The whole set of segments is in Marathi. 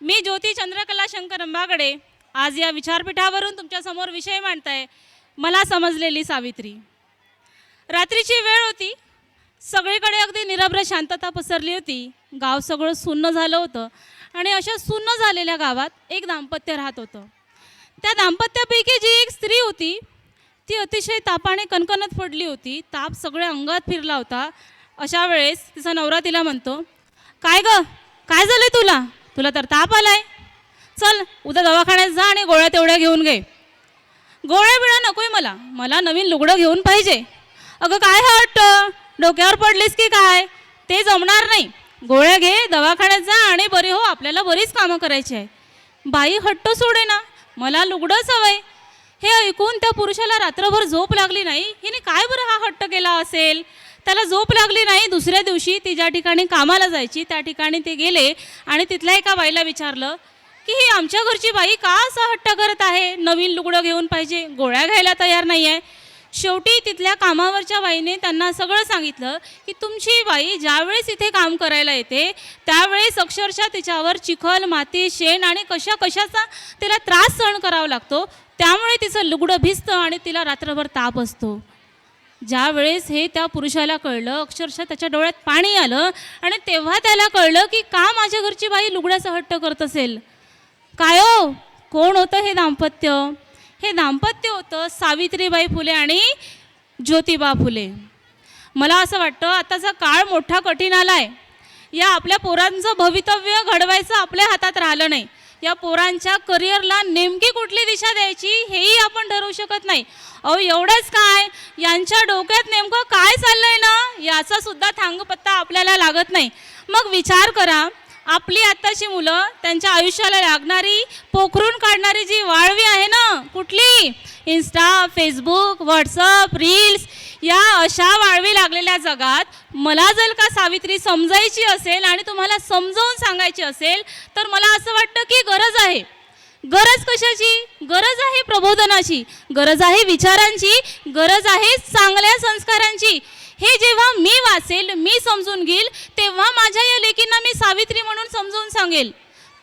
मी ज्योती चंद्रकला शंकर अंबागडे आज या विचारपीठावरून तुमच्यासमोर विषय मांडताय. मला समजलेली सावित्री. रात्रीची वेळ होती. सगळीकडे अगदी निरभ्र शांतता पसरली होती. गाव सगळं सुन्न झालं होतं आणि अशा सुन्न झालेल्या गावात एक दाम्पत्य राहत होतं. त्या दाम्पत्यापैकी जी एक स्त्री होती ती अतिशय तापाने कणकणत पडली होती. ताप सगळ्या अंगात फिरला होता. अशा वेळेस तिचा नवरा तिला म्हणतो काय ग? काय झालं तुला? तुला तर ताप आलाय? चल उद्या दवाखान्यात जा आणि गोळ्या तेवढ्या घेऊन घे. गोळ्या बिळ्या नकोय मला. मला नवीन लुगडं घेऊन पाहिजे. अगं काय हट्ट? डोक्यावर पडलीस की काय? ते जमणार नाही. गोळ्या घे दवाखान्यात जा आणि बरे हो आपल्याला बरीच कामं करायची आहे. बाई हट्ट सोडे ना मला लुगडंच हवंय हे ऐकून त्या पुरुषाला रात्रभर झोप लागली नाही. हिने काय बरं हा हट्ट केला असेल? त्याला झोप लागली नाही. दुसऱ्या दिवशी ती ज्या ठिकाणी कामाला जायची त्या ठिकाणी ते गेले आणि तिथल्या एका बाईला विचारलं की ही आमच्या घरची बाई का असा हट्ट करत आहे? नवीन लुगडं घेऊन पाहिजे. गोळ्या घ्यायला तयार नाही आहे शेवटी तिथल्या कामावरच्या बाईने त्यांना सगळं सांगितलं की तुमची बाई ज्यावेळेस इथे काम करायला येते त्यावेळेस अक्षरशः तिच्यावर चिखल माती शेण आणि कशा कशाचा तिला त्रास सहन करावा लागतो. त्यामुळे तिचं लुगडं भिजतं आणि तिला रात्रभर ताप असतो. ज्या वेळेस हे त्या पुरुषाला कळलं अक्षरशः त्याच्या डोळ्यात पाणी आलं आणि तेव्हा त्याला कळलं की का माझ्या घरची बाई लुगड्याचा हट्ट करत असेल. काय हो? कोण होतं हे दाम्पत्य? हे दाम्पत्य होतं सावित्रीबाई फुले आणि ज्योतिबा फुले. मला असं वाटतं आताचा काळ मोठा कठीण आला आहे या आपल्या पोरांचं भवितव्य घडवायचं आपल्या हातात राहिलं नाही. या पोरांच्या करिअरला नेमकी कुठली दिशा द्यायची हेही आपण ठरवू शकत नाही. अहो एवढंच काय? यांच्या डोक्यात नेमकं काय चाललंय ना? याचा सुद्धा थांगपत्ता आपल्याला लागत नाही. मग विचार करा. आपली आत्ताची मुलं त्यांच्या आयुष्याला लागणारी पोखरून काढणारी जी वाळवी आहे ना कुठली? इन्स्टा फेसबुक व्हॉट्सअप रील्स या अशा वाळवी लागलेल्या जगात मला जर का सावित्री समजायची असेल आणि तुम्हाला समजावून सांगायची असेल तर मला असं वाटतं की गरज आहे. गरज कशाची? गरज आहे प्रबोधनाची. गरज आहे विचारांची. गरज आहे चांगल्या संस्कारांची. हे जेव्हा मी वाचेल मी समजून घेईल तेव्हा माझ्या या लेकींना मी सावित्री म्हणून समजून सांगेल.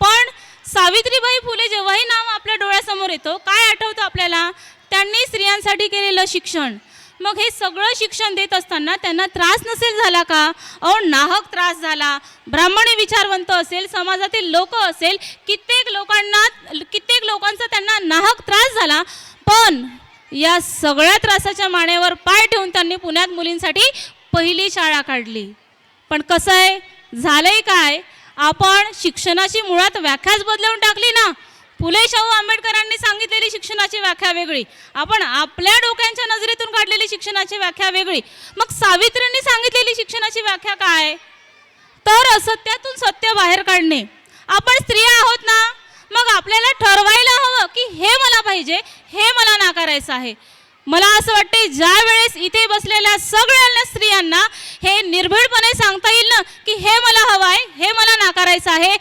पण सावित्रीबाई फुले जेव्हाही नाव आपल्या डोळ्यासमोर येतो काय आठवतं आपल्याला? त्यांनी स्त्रियांसाठी केलेलं शिक्षण. मग हे सगळं शिक्षण देत असताना त्यांना त्रास नसेल झाला का? अहो नाहक त्रास झाला. ब्राह्मणी विचारवंत असेल समाजातील लोक असेल कित्येक लोकांना कित्येक लोकांचा त्यांना नाहक त्रास झाला. पण या सगळ्या त्रासाच्या मानेवर पाय ठेवून त्यांनी पुण्यात मुलींसाठी पहिली शाळा काढली. पण कसं आहे? झालंय काय? आपण शिक्षणाची मुळात व्याख्याच बदलवून टाकली ना. फुले शाहू आंबेडकरांनी सांगितलेली शिक्षणाची व्याख्या वेगळी. आपण आपल्या डोक्यांच्या नजरेतून काढलेली शिक्षणाची व्याख्या वेगळी. मग सावित्रींनी सांगितलेली शिक्षणाची व्याख्या काय? तर असत्यातून सत्य बाहेर काढणे. आपण स्त्रिया आहोत ना? मग आपल्याला ठरवायला हवं की हे मला पाहिजे हे मला नाकारायचं आहे. मला असं वाटते ज्या वेळेस इथे बसलेल्या सगळ्यांना स्त्रियांना हे निर्भीडपणे सांगता येईल ना की हे मला हवं आहे हे मला नाकारायचं आहे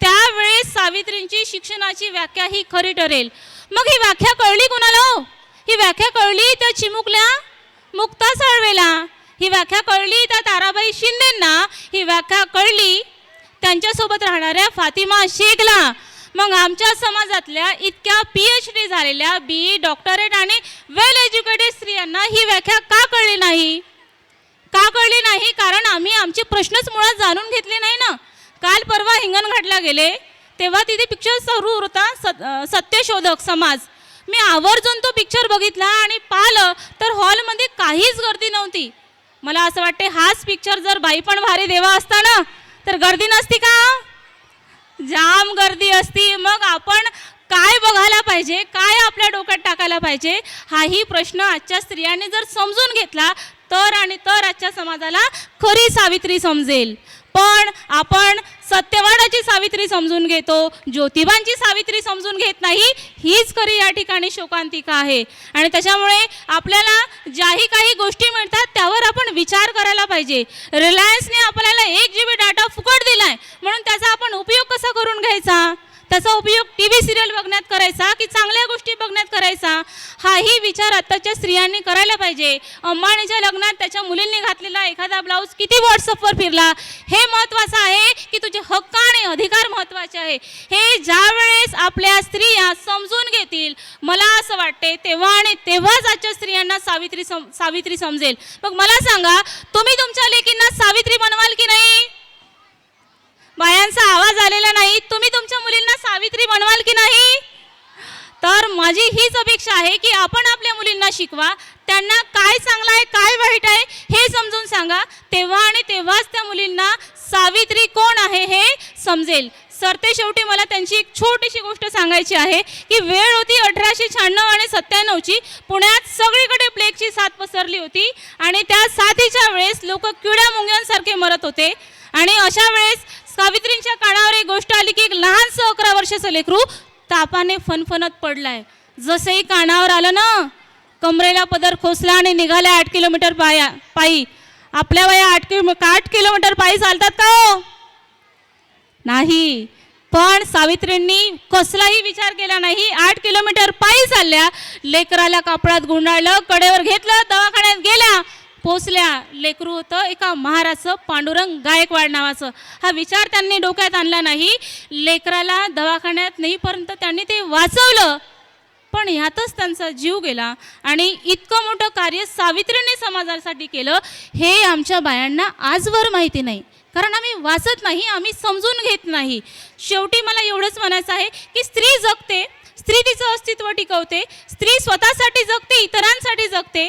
त्या सावित्रींची शिक्षणाची व्याख्या ही खरी ठरेल. मग ही व्याख्या कळली कुणाला हो? ही व्याख्या कळली त्या चिमुकल्या मुक्ता साळवेला. ही व्याख्या कळली त्या ताराबाई शिंदेंना. ही व्याख्या कळली त्यांच्यासोबत राहणाऱ्या फातिमा शेखला. मग आमच्या समाजातल्या इतक्या पी एच डी झालेल्या बी ई डॉक्टरेट आणि वेल एज्युकेटेड स्त्रियांना ही व्याख्या का कळली नाही? का कळली नाही? कारण आम्ही आमचे प्रश्नच मुळात जाणून घेतले नाही ना. काल परवा हिंगणघाटला गेले. तेव्हा तिथे पिक्चर सुरू होता. सत सत्यशोधक समाज. मी आवर्जून तो पिक्चर बघितला आणि पाहिलं तर हॉलमध्ये काहीच गर्दी नव्हती. मला असं वाटते हाच पिक्चर जर बाई पण भारी देवा असता ना तर गर्दी नसती का? जाम गर्दी असती. मग आपण काय बघायला पाहिजे? काय आपल्या डोक्यात टाकायला पाहिजे? हाही प्रश्न आजच्या स्त्रियांनी जर समजून घेतला तर आणि तर आजच्या समाजाला खरी सावित्री समजेल. पण आपण सत्यवादाची सावित्री समजून घेतो ज्योतिबांची सावित्री समजून घेत नाही हीच खरी या ठिकाणी शोकांतिका आहे. आणि त्याच्यामुळे आपल्याला ज्याही काही गोष्टी मिळतात त्यावर आपण विचार करायला पाहिजे. रिलायन्सने आपल्याला एक जी बी डाटा फुकट दिलाय म्हणून त्याचा आपण उपयोग कसा करून घ्यायचा? त्याचा उपयोग टी व्ही सिरियल बघण्यात करायचा की चांगल्या गोष्टी बघण्यात करायचा? हाही विचार आत्ताच्या स्त्रियांनी करायला पाहिजे. अंबानीच्या लग्नात त्याच्या मुलींनी घातलेला एखादा ब्लाऊज किती व्हॉट्सअपवर फिरला? हे महत्त्वाचं आहे की तुझे हक्क आणि अधिकार महत्त्वाचे आहे. हे ज्यावेळेस आपल्या स्त्रिया समजून घेतील मला असं वाटते तेव्हा आणि तेव्हाच आजच्या स्त्रियांना सावित्री सम सावित्री समजेल. मग मला सांगा तुम्ही तुमच्या लेकींना सावित्री बनवाल की नाही? बायांचा आवाज आलेला नाही तुम्ही तुमच्या मुलींना सावित्री बनवाल की नाही तर माझी हीच अपेक्षा आहे की आपण आपल्या मुलींना शिकवा. त्यांना काय चांगलं आहे काय वाईट आहे हे समजून सांगा. तेव्हा आणि तेव्हाच त्या मुलींना सावित्री कोण आहे हे समजेल. सरते शेवटी मला त्यांची एक छोटीशी गोष्ट सांगायची आहे की वेळ होती अठराशे शहाण्णव आणि सत्त्याण्णवची पुण्यात सगळीकडे प्लेगची साथ पसरली होती आणि त्या साथीच्या वेळेस लोक किड्या मुंग्यांसारखे मरत होते. आणि अशा वेळेस सावित्रींच्या कानावर एक गोष्ट आली की एक लहानसं अकरा वर्षाचं लेकरू तापाने फनफनत पडलाय. जसंही कानावर आलं ना कमरेला पदर खोसला आणि निघाल्या आठ किलोमीटर पाया पायी. आपल्या वया आठ किलो आठ किलोमीटर पायी चालतात का हो? नाही. पण सावित्रींनी कसलाही विचार केला नाही. आठ किलोमीटर पायी चालल्या लेकराला कापडात गुंडाळलं कडेवर घेतलं दवाखान्यात गेल्या पोचल्या. लेकरू होतं एका महाराजचं पांडुरंग गायकवाड नावाचं. हा विचार त्यांनी डोक्यात आणला नाही. लेकराला दवाखान्यात नाहीपर्यंत त्यांनी ते वाचवलं. पण ह्यातच त्यांचा जीव गेला आणि इतकं मोठं कार्य सावित्रीने समाजासाठी केलं हे आमच्या बायांना आजवर माहिती नाही. कारण आम्ही वाचत नाही आम्ही समजून घेत नाही. शेवटी मला एवढंच म्हणायचं आहे की स्त्री जगते स्त्री तिचं अस्तित्व टिकवते स्त्री स्वतःसाठी जगते इतरांसाठी जगते.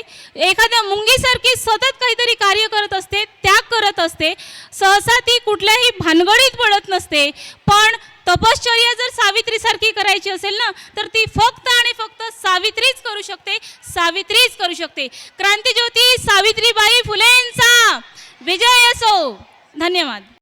एखाद्या मुंगीसारखी सतत काहीतरी कार्य करत असते त्याग करत असते. सहसा ती कुठल्याही भानगडीत पडत नसते. पण तपश्चर्या जर सावित्रीसारखी करायची असेल ना तर ती फक्त आणि फक्त सावित्रीच करू शकते सावित्रीच करू शकते. क्रांतीज्योती सावित्रीबाई फुलेंचा. विजय असो. धन्यवाद.